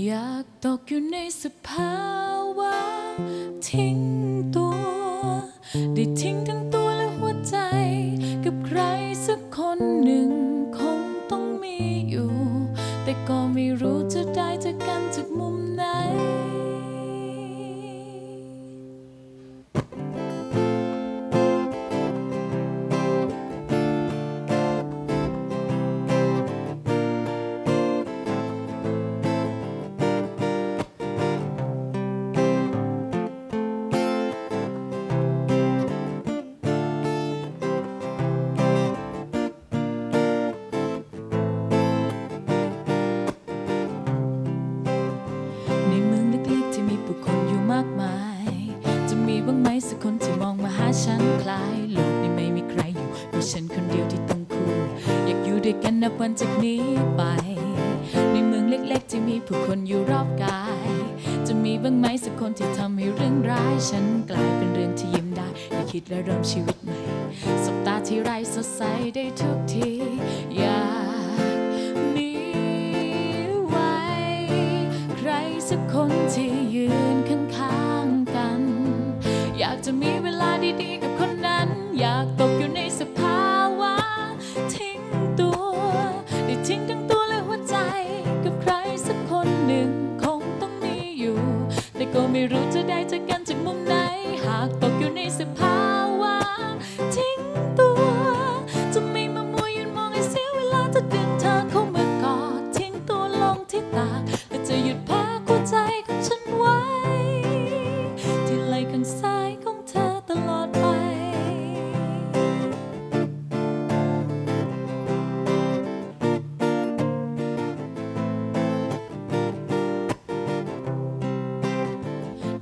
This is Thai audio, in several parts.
อยากตกอยู่ในสภาวะทิ้งตัว ได้ทิ้งทั้งตัวและหัวใจ กับใครสักคนหนึ่งคงต้องมีอยู่ แต่ก็ไม่รู้จะได้จากกันจากมุมไหน คล้ายโลกนี้ไม่มีใครอยู่มีฉันคนเดียวที่ต้องคู่ อยากอยู่ด้วยกันนับวันจากนี้ไป ในเมืองเล็กๆ ที่มีผู้คนอยู่รอบกาย จะมีบ้างไหมสักคนที่ทำให้เรื่องร้าย ฉันกลายเป็นเรื่องที่ยิ้มได้ได้คิดและเริ่มชีวิตใหม่สบตาที่ไรสดใสได้ทุกทีอยาก สภาวะทิ้งตัว จะไม่มามัวยืนมองให้เสียเวลาจะดึงเธอเข้ามากอดทิ้งตัวลงที่ตากและจะหยุดพักหัวใจของฉันไว้ ที่ไหล่ข้างซ้ายของเธอตลอดไป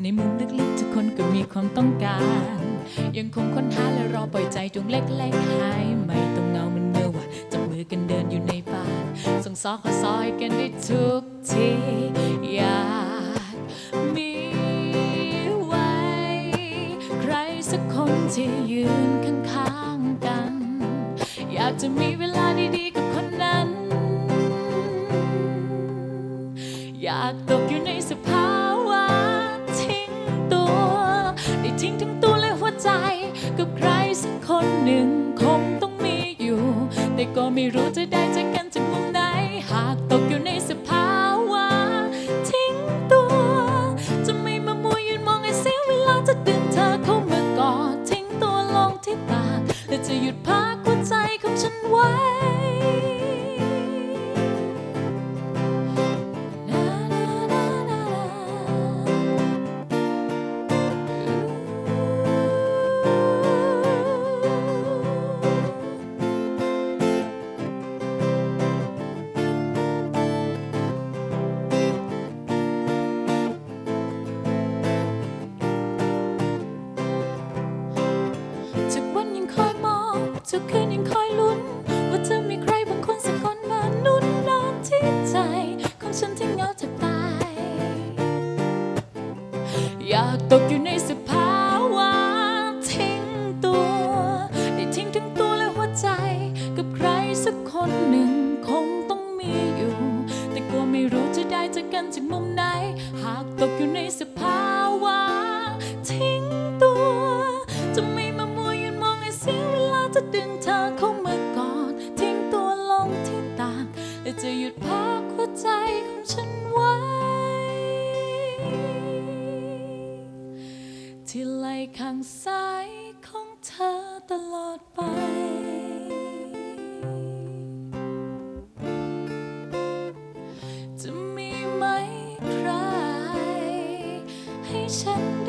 ในมุมลึกๆทุกคนก็มีความต้องการ ยังคงค้นหาและรอปล่อยใจดวงเล็กๆหายไม่ต้องเงามันเมื่อว่าจับมือกันเดินอยู่ในป่าส่งซอขอซอยกันได้ทุกทีอยากมีไว้ ใครสักคนที่ยืนข้างๆกัน อยากจะมีเวลาดีๆกับคนนั้น อยากตกอยู่ในสภาว รู้จะ ทุกคืนยังคอยลุ้น ว่าจะมีใครบางคนสักคนมานุ่นนอนที่ใจ ของฉันที่เหงาแทบตาย อยากตกอยู่ในสภาวะทิ้งตัว ได้ทิ้งทั้งตัวและหัวใจ กับใครสักคนหนึ่งคงต้องมีอยู่ แต่ก็ไม่รู้จะได้เจอกันจากมุมไหน หากตกอยู่ในสภาวะ และจะหยุดพักหัวใจของฉันไว้ ที่ไหลข้างซ้ายของเธอตลอดไปจะมีไหมใครให้ฉัน